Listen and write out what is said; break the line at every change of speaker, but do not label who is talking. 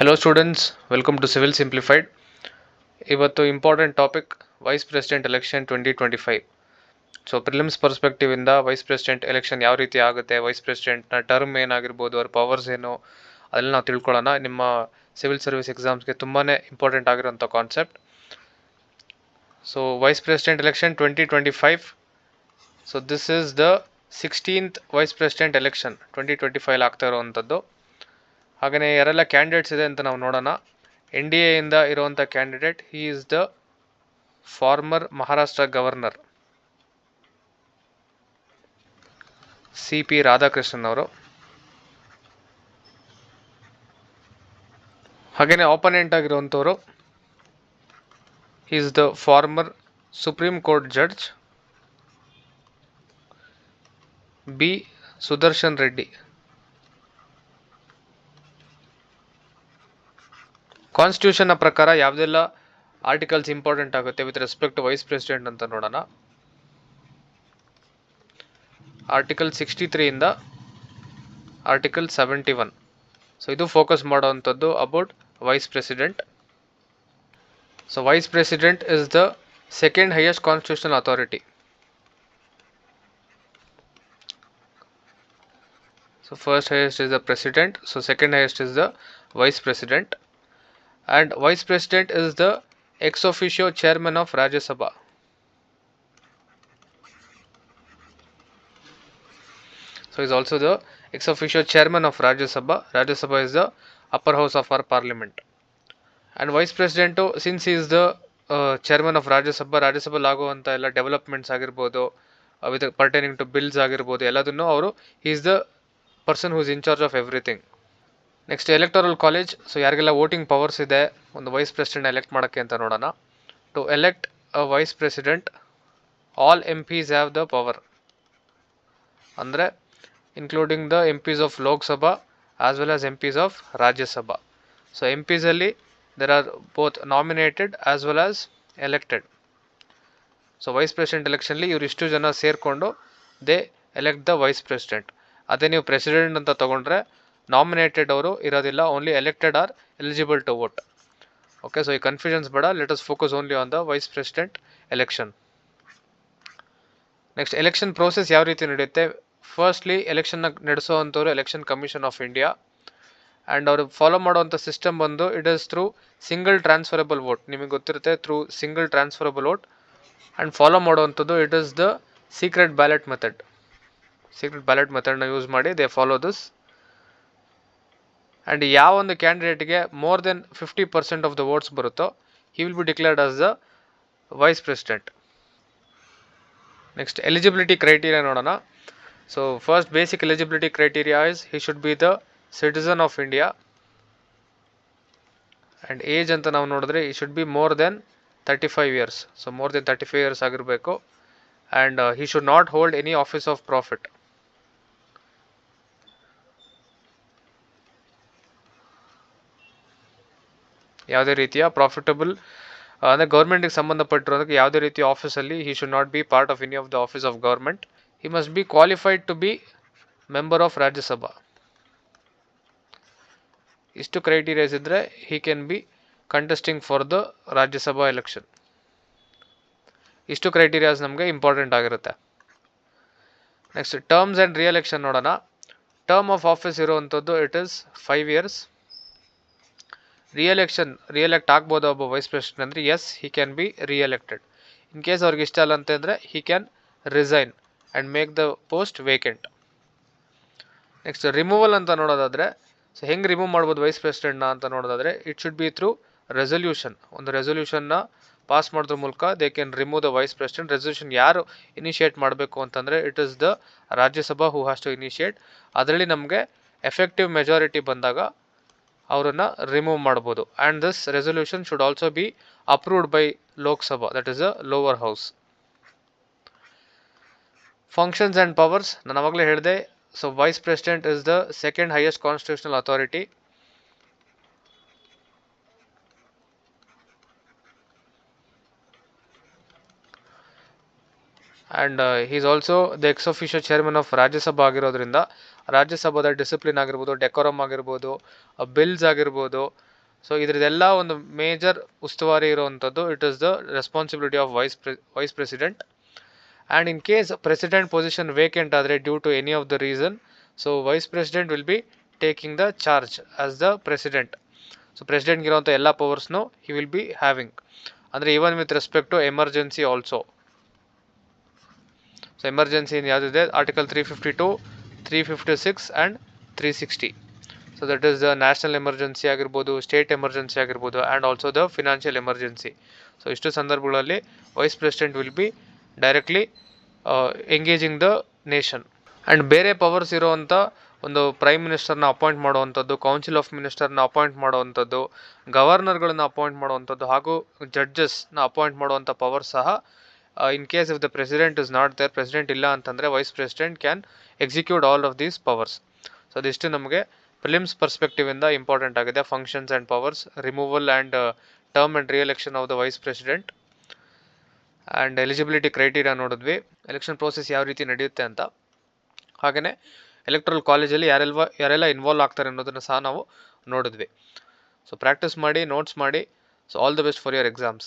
Hello students welcome to civil simplified ಇವತ್ತು important topic vice president election twenty twenty five so prelims ಪರ್ಸ್ಪೆಕ್ಟಿವಿಂದ vice president election ಯಾವ ರೀತಿ ಆಗುತ್ತೆ wise ಪ್ರೆಸಿಡೆಂಟ್ನ term ಏನಾಗಿರ್ಬೋದು, ಅವ್ರ powers ಏನು, ಅದೆಲ್ಲ ನಾವು ತಿಳ್ಕೊಳ್ಳೋಣ. ನಿಮ್ಮ ಸಿವಿಲ್ ಸರ್ವಿಸ್ ಎಕ್ಸಾಮ್ಸ್ಗೆ ತುಂಬಾ ಇಂಪಾರ್ಟೆಂಟ್ ಆಗಿರೋಂಥ concept so vice president election twenty twenty five so this is the sixteenth vice president election twenty twenty five ಆಗ್ತಾ ಇರುವಂಥದ್ದು ಹಾಗೆಯೇ ಯಾರೆಲ್ಲ ಕ್ಯಾಂಡಿಡೇಟ್ಸ್ ಇದೆ ಅಂತ ನಾವು ನೋಡೋಣ. ಎನ್ ಡಿ ಎಯಿಂದ ಇರುವಂಥ candidate he is the former Maharashtra governor C P Radhakrishnan ಅವರು. ಹಾಗೆಯೇ opponent ಆಗಿರುವಂಥವರು is the former supreme court judge B Sudarshan Reddy ಕಾನ್ಸ್ಟಿಟ್ಯೂಷನ್ನ ಪ್ರಕಾರ ಯಾವುದೆಲ್ಲ ಆರ್ಟಿಕಲ್ಸ್ ಇಂಪಾರ್ಟೆಂಟ್ ಆಗುತ್ತೆ with respect to vice president ಅಂತ ನೋಡೋಣ. ಆರ್ಟಿಕಲ್ ಸಿಕ್ಸ್ಟಿ ತ್ರೀಯಿಂದ ಆರ್ಟಿಕಲ್ ಸೆವೆಂಟಿ ಒನ್ ಸೊ ಇದು focus ಮಾಡುವಂಥದ್ದು about vice president so vice president is the second highest constitutional authority so first highest is the president so second highest is the vice president. And vice president is the ex officio chairman of Rajya Sabha. So is also the ex officio chairman of Rajya Sabha. Rajya Sabha is the upper house of our parliament. And vice president since he is the uh, chairman of Rajya Sabha, Rajya Sabha ಆಗುವಂಥ ಎಲ್ಲ developments ಆಗಿರ್ಬೋದು with pertaining to bills ಆಗಿರ್ಬೋದು ಎಲ್ಲದನ್ನು ಅವರು is the person who's in charge of everything Next electoral college so ಯಾರಿಗೆಲ್ಲ voting powers ಇದೆ, ಒಂದು vice president elect ಮಾಡೋಕ್ಕೆ ಅಂತ ನೋಡೋಣ. To elect a vice president all MPs have the power ಅಂದರೆ including the MPs of Lok Sabha as well as MPs of Rajya Sabha so M ಪೀಸಲ್ಲಿ there are both nominated as well as elected so vice president ಎಲೆಕ್ಷನ್ಲಿ ಇವರು ಇಷ್ಟು ಜನ ಸೇರಿಕೊಂಡು they elect the vice president ಅದೇ ನೀವು president ಅಂತ ತಗೊಂಡ್ರೆ nominated ಅವರು ಇರೋದಿಲ್ಲ only elected are eligible to vote okay so ಈ ಕನ್ಫ್ಯೂಷನ್ಸ್ ಬೇಡ let us focus only on the vice president election next election process ಯಾವ ರೀತಿ ನಡೆಯುತ್ತೆ? ಫಸ್ಟ್ಲಿ ಎಲೆಕ್ಷನ್ನ ನಡೆಸೋವಂಥವ್ರು election commission of India and ಅವರು ಫಾಲೋ ಮಾಡುವಂಥ ಸಿಸ್ಟಮ್ ಬಂದು it is through single transferable vote ನಿಮಗೆ ಗೊತ್ತಿರುತ್ತೆ through single transferable vote and follow ಮಾಡುವಂಥದ್ದು it is the secret ballot method secret ballot ಮೆಥಡ್ನ use ಮಾಡಿ ದೇ ಫಾಲೋ ದಿಸ್ ಆ್ಯಂಡ್ ಯಾವ ಒಂದು ಕ್ಯಾಂಡಿಡೇಟ್ಗೆ more than fifty percent of the votes ಬರುತ್ತೋ he will be declared as the vice president next eligibility criteria ನೋಡೋಣ. So first basic eligibility criteria is he should be the citizen of India and age ಅಂತ ನಾವು ನೋಡಿದ್ರೆ ಈ should be more than thirty five years so more than thirty five years ಆಗಿರಬೇಕು and he should not hold any office of profit ಯಾವುದೇ ರೀತಿಯ profitable ಅಂದರೆ ಗೌರ್ಮೆಂಟಿಗೆ ಸಂಬಂಧಪಟ್ಟಿರೋದಕ್ಕೆ ಯಾವುದೇ ರೀತಿಯ ಆಫೀಸಲ್ಲಿ he should not be part of any of the office of government he must be qualified to be member of Rajya Sabha ಇಷ್ಟು criterias ಇದ್ದರೆ he can be contesting for the Rajya Sabha election ಇಷ್ಟು criterias ನಮಗೆ important ಆಗಿರುತ್ತೆ. Next terms and reelection ನೋಡೋಣ. Term of office ಇರುವಂಥದ್ದು it is five years reelection reelect ಆಗ್ಬೋದು ಒಬ್ಬ vice president ಅಂದರೆ yes he can be reelected in case ಅವ್ರಿಗೆ ಇಷ್ಟ ಅಲ್ಲ ಅಂತಂದರೆ he can resign and make the post vacant next removal ಅಂತ ನೋಡೋದಾದರೆ ಸೊ ಹೆಂಗೆ ರಿಮೂವ್ ಮಾಡ್ಬೋದು ವೈಸ್ ಪ್ರೆಸಿಡೆಂಟ್ನ ಅಂತ ನೋಡೋದಾದರೆ it should be through resolution ಒಂದು ರೆಸೊಲ್ಯೂಷನ್ನ ಪಾಸ್ ಮಾಡೋದ್ರ ಮೂಲಕ they can remove the vice president resolution ಯಾರು ಇನಿಷಿಯೇಟ್ ಮಾಡಬೇಕು ಅಂತಂದರೆ it is the Rajya Sabha who has to initiate ಅದರಲ್ಲಿ ನಮಗೆ ಎಫೆಕ್ಟಿವ್ ಮೆಜಾರಿಟಿ ಬಂದಾಗ ಅವರನ್ನು ರಿಮೂವ್ ಮಾಡ್ಬೋದು. And this resolution should also be approved by Lok Sabha that is a lower house functions and powers ನಾನು ಅವಾಗಲೇ ಹೇಳಿದೆ so vice president is the second highest constitutional authority and is also the ex officio chairman of Rajya Sabha ಆಗಿರೋದ್ರಿಂದ ರಾಜ್ಯಸಭಾದ discipline ಆಗಿರ್ಬೋದು decorum ಆಗಿರ್ಬೋದು bills ಆಗಿರ್ಬೋದು. So ಇದರದೆಲ್ಲ ಒಂದು ಮೇಜರ್ ಉಸ್ತುವಾರಿ ಇರುವಂಥದ್ದು it is the responsibility of vice pre vice president and in case president position vacant ಆದರೆ due to any of the reason so vice president will be taking the charge as the president so ಪ್ರೆಸಿಡೆಂಟ್ಗಿರೋಂಥ ಎಲ್ಲ ಪವರ್ಸ್ನು he will be having ಅಂದರೆ even with respect to emergency also so emergency ಯಾವುದಿದೆ article three fifty two three fifty six and three sixty so that is the national emergency ಆಗಿರ್ಬೋದು state emergency ಆಗಿರ್ಬೋದು and also the financial emergency so ಇಷ್ಟು ಸಂದರ್ಭಗಳಲ್ಲಿ vice president will be directly engaging the nation and ಬೇರೆ powers ಇರುವಂಥ ಒಂದು prime ಮಿನಿಸ್ಟರ್ನ appoint ಮಾಡುವಂಥದ್ದು council of ಮಿನಿಸ್ಟರ್ನ ಅಪಾಯಿಂಟ್ ಮಾಡುವಂಥದ್ದು ಗವರ್ನರ್ಗಳನ್ನ ಅಪಾಯಿಂಟ್ ಮಾಡುವಂಥದ್ದು, ಹಾಗೂ ಜಡ್ಜಸ್ನ ಅಪಾಯಿಂಟ್ ಮಾಡುವಂಥ ಪವರ್ ಸಹ in case if the president is not there president ಇಲ್ಲ ಅಂತಂದರೆ vice president can execute all of these powers so ಅದಿಷ್ಟು ನಮಗೆ ಫಿಲಿಮ್ಸ್ ಪರ್ಸ್ಪೆಕ್ಟಿವಿಂದ ಇಂಪಾರ್ಟೆಂಟ್ ಆಗಿದೆ. Functions and powers removal and term and reelection of the vice president and eligibility criteria ನೋಡಿದ್ವಿ. Election process ಯಾವ ರೀತಿ ನಡೆಯುತ್ತೆ ಅಂತ. ಹಾಗೆಯೇ ಎಲೆಕ್ಟ್ರಲ್ ಕಾಲೇಜಲ್ಲಿ ಯಾರೆಲ್ಲ ಯಾರೆಲ್ಲ ಇನ್ವಾಲ್ವ್ ಆಗ್ತಾರೆ ಅನ್ನೋದನ್ನು ಸಹ ನಾವು ನೋಡಿದ್ವಿ. ಸೊ ಪ್ರಾಕ್ಟೀಸ್ ಮಾಡಿ ನೋಟ್ಸ್ ಮಾಡಿ. So all the best for your exams